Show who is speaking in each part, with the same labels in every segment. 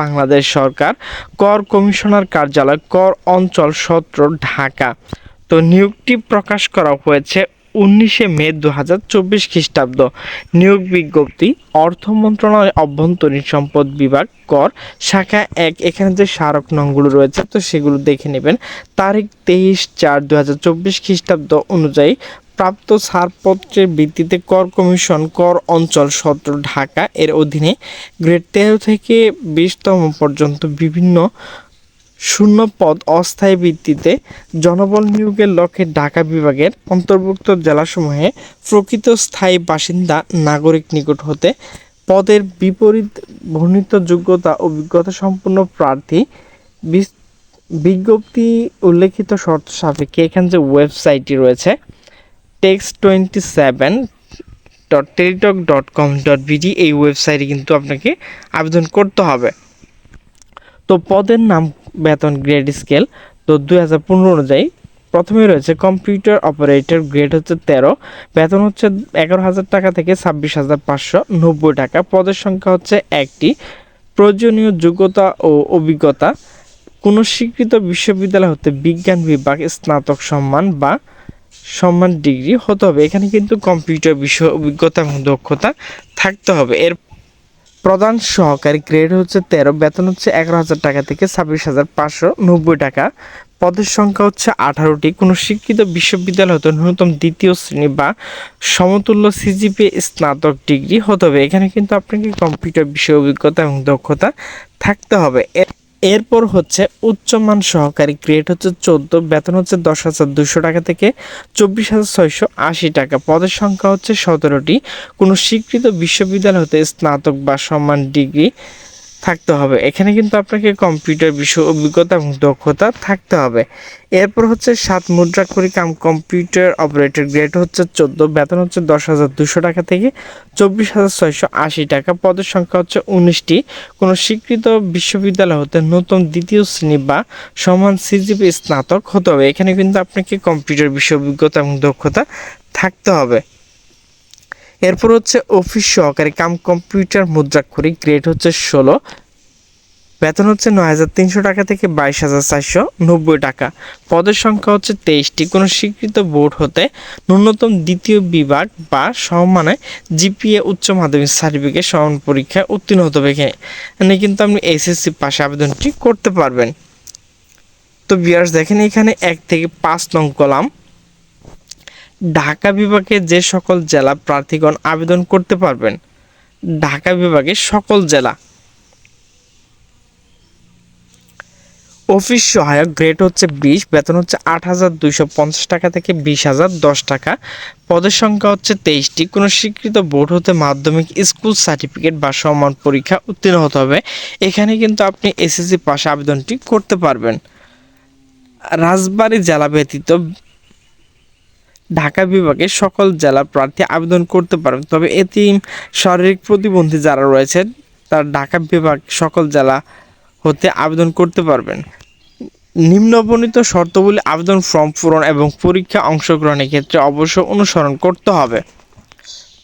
Speaker 1: বাংলাদেশ সরকার কর কমিশনার কার্যালয় কর অঞ্চল সত্র ঢাকা। তো নিয়োগটি প্রকাশ করা হয়েছে উনিশে মে দু হাজার চব্বিশ খ্রিস্টাব্দ। নিয়োগ বিজ্ঞপ্তি, অর্থ মন্ত্রণালয় অভ্যন্তরীণ সম্পদ বিভাগ, কর, শাখা এক। এখানে যে স্মারক নংগুলো রয়েছে, তো সেগুলো দেখে নেবেন। তারিখ তেইশ চার দু হাজার চব্বিশ খ্রিস্টাব্দ অনুযায়ী প্রাপ্ত ছাড়পত্রের ভিত্তিতে কর কমিশন, কর অঞ্চল সত্র ঢাকা এর অধীনে গ্রেড তেরো থেকে বিশতম পর্যন্ত বিভিন্ন শূন্য পদ অস্থায়ী ভিত্তিতে জনবল নিয়োগের লক্ষ্যে ঢাকা বিভাগের অন্তর্ভুক্ত জেলাসমূহে প্রকৃত স্থায়ী বাসিন্দা নাগরিক নিকট হতে পদের বিপরীত বর্ণিত যোগ্যতা অভিজ্ঞতা সম্পন্ন প্রার্থী বিজ্ঞপ্তি উল্লেখিত শর্ত সাপেক্ষে এখানে যে ওয়েবসাইটটি রয়েছে text twenty seven dot Teletalk dot com dot BD এই ওয়েবসাইটে কিন্তু আপনাকে আবেদন করতে হবে। তো পদের নাম বেতন গ্রেড স্কেল। তো দুই হাজার পনেরো অনুযায়ী প্রথমে রয়েছে কম্পিউটার অপারেটর গ্রেড হচ্ছে তেরো, বেতন হচ্ছে এগারো হাজার টাকা থেকে ছাব্বিশ হাজার পাঁচশো নব্বই টাকা। পদের সংখ্যা হচ্ছে একটি। প্রয়োজনীয় যোগ্যতা ও অভিজ্ঞতা। কোনো স্বীকৃত বিশ্ববিদ্যালয় হতে বিজ্ঞান বিভাগ স্নাতক সম্মান বা সম্মান ডিগ্রি হতে হবে। এখানে কিন্তু কম্পিউটার বিষয় অভিজ্ঞতা এবং দক্ষতা থাকতে হবে। এর প্রধান সহকারী গ্রেড হচ্ছে তেরো, বেতন হচ্ছে এগারো হাজার টাকা থেকে ছাব্বিশ হাজার পাঁচশো নব্বই টাকা। পদের সংখ্যা হচ্ছে আঠারোটি। কোনো শিক্ষিত বিশ্ববিদ্যালয় হতে ন্যূনতম দ্বিতীয় শ্রেণি বা সমতুল্য সিজিপি স্নাতক ডিগ্রি হতে হবে। এখানে কিন্তু আপনাকে কম্পিউটার বিষয় অভিজ্ঞতা এবং দক্ষতা থাকতে হবে। এরপর হচ্ছে উচ্চমান সহকারী গ্রেড হচ্ছে চোদ্দ, বেতন হচ্ছে দশ হাজার দুশো টাকা থেকে চব্বিশ হাজার ছয়শো আশি টাকা। পদের সংখ্যা হচ্ছে সতেরোটি। কোনো স্বীকৃত বিশ্ববিদ্যালয় হতে স্নাতক বা সম্মান ডিগ্রি থাকতে হবে। এখানে কিন্তু আপনাকে কম্পিউটার বিষয়, অভিজ্ঞতা এবং দক্ষতা থাকতে হবে। এরপর হচ্ছে সাত মুদ্রাক্ষরী কাম কম্পিউটার অপারেটর গ্রেড হচ্ছে চোদ্দ, বেতন হচ্ছে দশ হাজার দুশো টাকা থেকে চব্বিশ হাজার ছয়শো আশি টাকা। পদের সংখ্যা হচ্ছে উনিশটি। কোনো স্বীকৃত বিশ্ববিদ্যালয় হতে নতুন দ্বিতীয় শ্রেণি বা সমান সিজিপি স্নাতক হতে হবে। এখানে কিন্তু আপনাকে কম্পিউটার বিষয়, অভিজ্ঞতা এবং দক্ষতা থাকতে হবে। এরপর হচ্ছে অফিস সহকারী কাম কম্পিউটার মুদ্রাক্ষরী গ্রেড হচ্ছে ষোলো। বেতন হচ্ছে নয় হাজার তিনশো টাকা থেকে বাইশ হাজার চারশো নব্বই টাকা। পদের সংখ্যা হচ্ছে তেইশটি। কোনো স্বীকৃত বোর্ড হতে ন্যূনতম দ্বিতীয় বিভাগ বা সমমানে জিপিএ উচ্চ মাধ্যমিক সার্টিফিকেট সমান পরীক্ষায় উত্তীর্ণ হতে হবে এখানে। কিন্তু আপনি এসএসসি পাশে আবেদনটি করতে পারবেন। তো বিয়ার্স দেখেন এখানে এক থেকে পাঁচ নং কলাম। ঢাকা বিভাগে যে সকল জেলা প্রার্থীগণ আবেদন করতে পারবেন, ঢাকা বিভাগের সকল জেলা। অফিস সহায়ক গ্রেড হচ্ছে বিশ, বেতন হচ্ছে আট হাজার দুইশো পঞ্চাশ টাকা থেকে বিশ হাজার দশ টাকা। পদের সংখ্যা হচ্ছে তেইশটি। কোনো স্বীকৃত বোর্ড হতে মাধ্যমিক স্কুল সার্টিফিকেট বা সমান পরীক্ষা উত্তীর্ণ হতে হবে। এখানে কিন্তু আপনি এসএসসি পাশে আবেদনটি করতে পারবেন। রাজবাড়ী জেলা ব্যতীত ঢাকা বিভাগে সকল জেলা প্রার্থী আবেদন করতে পারবেন। তবে এতিম শারীরিক প্রতিবন্ধী যারা রয়েছেন, তারা ঢাকা বিভাগ সকল জেলা হতে আবেদন করতে পারবেন। নিম্নবর্ণিত শর্তগুলি আবেদন ফর্ম পূরণ এবং পরীক্ষা অংশগ্রহণের ক্ষেত্রে অবশ্য অনুসরণ করতে হবে।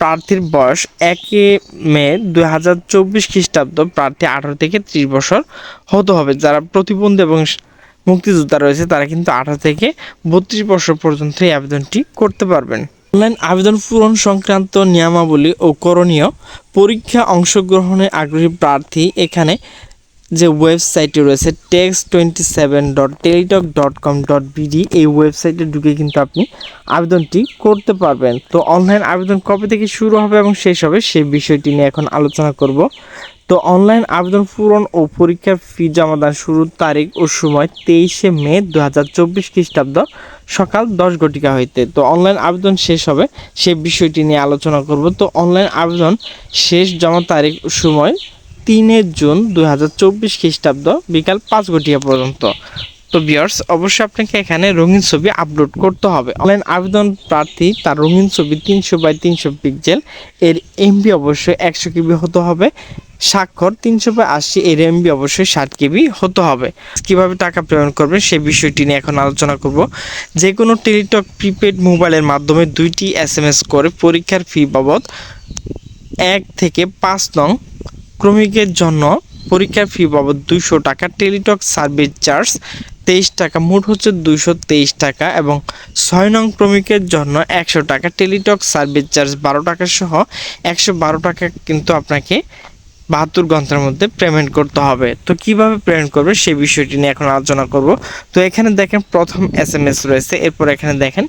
Speaker 1: প্রার্থীর বয়স একে মে দুই হাজার চব্বিশ খ্রিস্টাব্দ, প্রার্থী আঠারো থেকে ত্রিশ বছর হতে হবে। যারা প্রতিবন্ধী এবং মুক্তিযোদ্ধা রয়েছে, তারা কিন্তু আঠারো থেকে বত্রিশ বছর পর্যন্ত এই আবেদনটি করতে পারবেন। অনলাইন আবেদন পূরণ সংক্রান্ত নিয়মাবলী ও করণীয় পরীক্ষা অংশগ্রহণে আগ্রহী প্রার্থী এখানে যে ওয়েবসাইটটি রয়েছে text twenty seven dot Teletalk dot com dot BD এই ওয়েবসাইটে ঢুকে কিন্তু আপনি আবেদনটি করতে পারবেন। তো অনলাইন আবেদন কবে থেকে শুরু হবে এবং শেষ হবে সেই বিষয়টি নিয়ে এখন আলোচনা করব। তো অনলাইন আবেদন পূরণ ও পরীক্ষার ফি জমা জমাদান শুরুর তারিখ ও সময় তেইশে মে দু হাজার চব্বিশ খ্রিস্টাব্দ সকাল দশ ঘটিকা হইতে। তো অনলাইন আবেদন শেষ হবে, সে বিষয়টি নিয়ে আলোচনা করব। তো অনলাইন আবেদন শেষ জমা তারিখ ও সময় তিনে জুন দুই হাজার চব্বিশ খ্রিস্টাব্দ বিকাল পাঁচ ঘটিয়া পর্যন্ত। তো বিয়ার্স অবশ্যই আপনাকে এখানে রঙিন ছবি আপলোড করতে হবে। অনলাইন আবেদন প্রার্থী তার রঙিন ছবি তিনশো বাই তিনশো পিক্সেল এর এমবি অবশ্যই একশো কিবি হতে হবে। স্বাক্ষর তিনশো আশি এর এমবি অবশ্যই ষাট কেবি হতে হবে। কীভাবে টাকা পেমেন্ট করবেন সেই বিষয়টি নিয়ে এখন আলোচনা করব। যে কোনো টেলিটক প্রিপেড মোবাইলের মাধ্যমে দুইটি এস এম এস করে পরীক্ষার ফি বাবদ এক থেকে পাঁচ নং ক্রমিকের জন্য পরীক্ষার ফি বাবদ দুইশো টাকা, টেলিটক সার্ভিস চার্জ তেইশ টাকা, মোট হচ্ছে দুইশো তেইশ টাকা এবং ছয় নং ক্রমিকের জন্য একশো টাকা, টেলিটক সার্ভিস চার্জ বারো টাকা সহ একশো বারো টাকা কিন্তু আপনাকে বাহাত্তর ঘণ্টার মধ্যে পেমেন্ট করতে হবে। তো কীভাবে পেমেন্ট করবে সেই বিষয়টি নিয়ে এখন আলোচনা করব। তো এখানে দেখেন প্রথম এস এম এস রয়েছে, এরপর এখানে দেখেন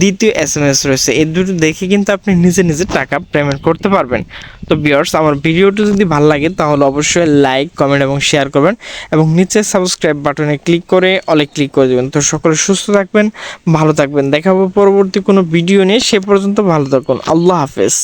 Speaker 1: দ্বিতীয় এস এম এস রয়েছে। এই দুটো দেখে কিন্তু আপনি নিজে নিজে টাকা পেমেন্ট করতে পারবেন। তো বিয়ার্স আমার ভিডিওটি যদি ভালো লাগে তাহলে অবশ্যই লাইক, কমেন্ট এবং শেয়ার করবেন এবং নিচে সাবস্ক্রাইব বাটনে ক্লিক করে অলে ক্লিক করে দেবেন। তো সকলে সুস্থ থাকবেন, ভালো থাকবেন। দেখাবো পরবর্তী কোনো ভিডিও নিয়ে। সে পর্যন্ত ভালো থাকুন। আল্লাহ হাফেজ।